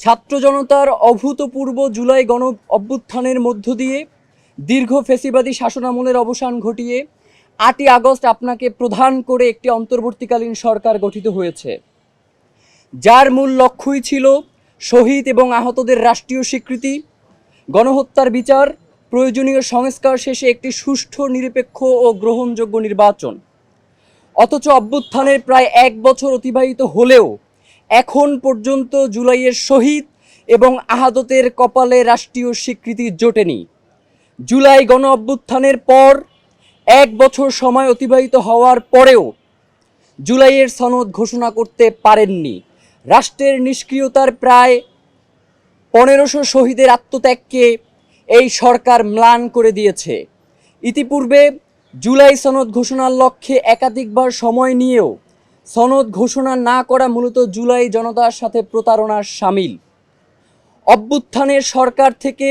ছাত্র জনতার অভূতপূর্ব জুলাই গণ অভ্যুত্থানের মধ্য দিয়ে দীর্ঘ ফেসিবাদী শাসনামলের অবসান ঘটিয়ে আটই আগস্ট আপনাকে প্রধান করে একটি অন্তর্বর্তীকালীন সরকার গঠিত হয়েছে। যার মূল লক্ষ্যই ছিল শহীদ এবং আহতদের রাষ্ট্রীয় স্বীকৃতি, গণহত্যার বিচার, প্রয়োজনীয় সংস্কার শেষে একটি সুষ্ঠু, নিরপেক্ষ ও গ্রহণযোগ্য নির্বাচন। অথচ অভ্যুত্থানের প্রায় এক বছর অতিবাহিত হলেও এখন পর্যন্ত জুলাইয়ের শহীদ এবং আহাদতের কপালে রাষ্ট্রীয় স্বীকৃতি জোটেনি। জুলাই গণ অভ্যুত্থানের পর এক বছর সময় অতিবাহিত হওয়ার পরেও জুলাইয়ের সনদ ঘোষণা করতে পারেননি। রাষ্ট্রের নিষ্ক্রিয়তার প্রায় পনেরোশো শহীদের আত্মত্যাগকে এই সরকার ম্লান করে দিয়েছে। ইতিপূর্বে জুলাই সনদ ঘোষণার লক্ষ্যে একাধিকবার সময় নিয়েও সনদ ঘোষণা না করা মূলত জুলাই জনতার সাথে প্রতারণার সামিল। অভ্যুত্থানের সরকার থেকে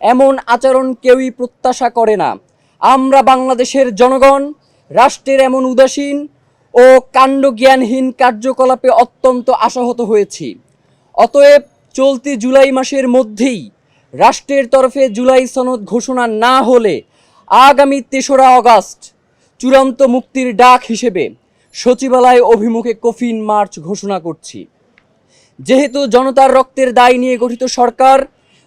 এমন আচরণ কেউই প্রত্যাশা করে না। আমরা বাংলাদেশের জনগণ, রাষ্ট্রের এমন উদাসীন ও কাণ্ডজ্ঞানহীন কার্যকলাপে অত্যন্ত আশাহত হয়েছি। অতএব চলতি জুলাই মাসের মধ্যেই রাষ্ট্রের তরফে জুলাই সনদ ঘোষণা না হলে আগামী তেসরা আগস্ট চূড়ান্ত মুক্তির ডাক হিসেবে সচিবালয় অভিমুখে কফিন মার্চ ঘোষণা করছি। যেহেতু জনতার রক্তের দায় নিয়ে গঠিত সরকার,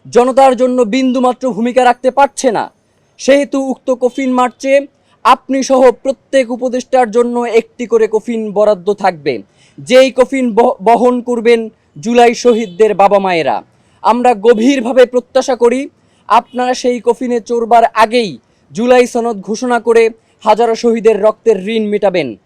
জনতার জন্য বিন্দুমাত্র ভূমিকা রাখতে পারছে না। সেহেতু উক্ত কফিন মার্চে আপনি সহ প্রত্যেক উপদেষ্টার জন্য একটি করে কফিন বরাদ্দ থাকবে। যেই কফিন বহ- বহন করবেন জুলাই শহীদদের বাবা মায়েরা। আমরা গভীরভাবে প্রত্যাশা করি আপনারা সেই কফিনে চড়বার আগেই জুলাই সনদ ঘোষণা করে হাজারো শহীদের রক্তের ঋণ মেটাবেন।